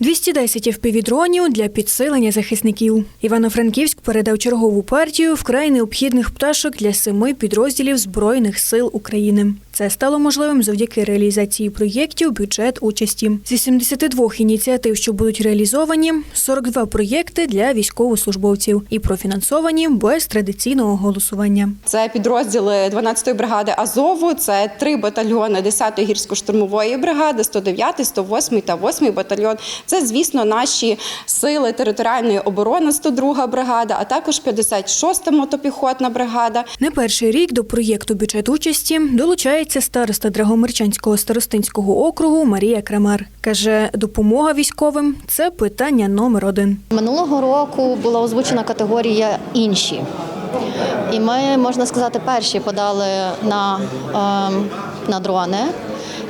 210 FPV-дронів для підсилення захисників. Івано-Франківськ передав чергову партію вкрай необхідних пташок для семи підрозділів Збройних сил України. Це стало можливим завдяки реалізації проєктів бюджет участі. Зі 72 ініціатив, що будуть реалізовані, 42 проєкти для військовослужбовців і профінансовані без традиційного голосування. Це підрозділи 12-ї бригади Азову, це три батальйони 10-ї гірсько-штурмової бригади, 109, 108 та 8 батальйон. Це, звісно, наші сили територіальної оборони, 102 бригада, а також 56-та мотопіхотна бригада. Не перший рік до проєкту бюджет участі долучається староста Драгомирчанського старостинського округу Марія Крамар. Каже, допомога військовим це питання номер один. Минулого року була озвучена категорія інші. І ми, можна сказати, перші подали на, ем, на дрони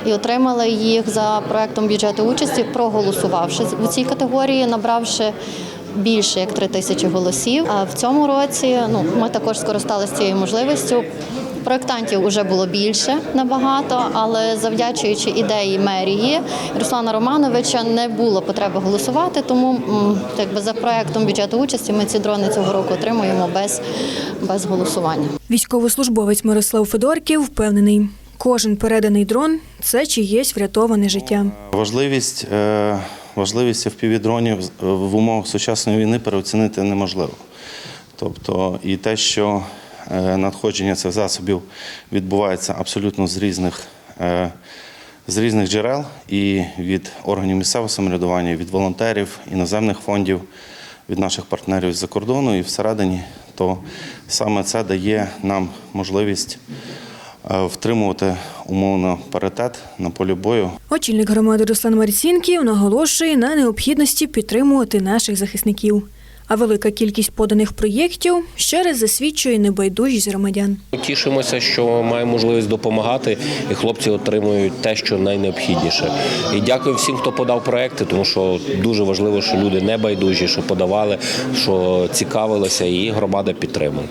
і отримали їх за проектом бюджету участі, проголосувавши в цій категорії, набравши більше як три тисячі голосів. А в цьому році ну, ми також скористалися цією можливістю. Проєктантів вже було більше набагато, але завдячуючи ідеї мерії Руслана Романовича не було потреби голосувати. Тому м, якби за проектом бюджету участі ми ці дрони цього року отримуємо без, без голосування. Військовослужбовець Мирослав Федорків впевнений, кожен переданий дрон це чиєсь врятоване життя. Важливість, е, важливість FPV-дронів в умовах сучасної війни переоцінити неможливо. Тобто і те, що е, надходження цих засобів відбувається абсолютно з різних, е, з різних джерел, і від органів місцевого самоврядування, від волонтерів, іноземних фондів, від наших партнерів з-за кордону і всередині, то саме це дає нам можливість е, втримувати умовно паритет на полі бою. Очільник громади Руслан Марцінків наголошує на необхідності підтримувати наших захисників. А велика кількість поданих проєктів ще раз засвідчує небайдужість громадян. Тішимося, що маємо можливість допомагати, і хлопці отримують те, що найнеобхідніше. І дякую всім, хто подав проекти, тому що дуже важливо, що люди не байдужі, що подавали, що цікавилися, і громада підтримує.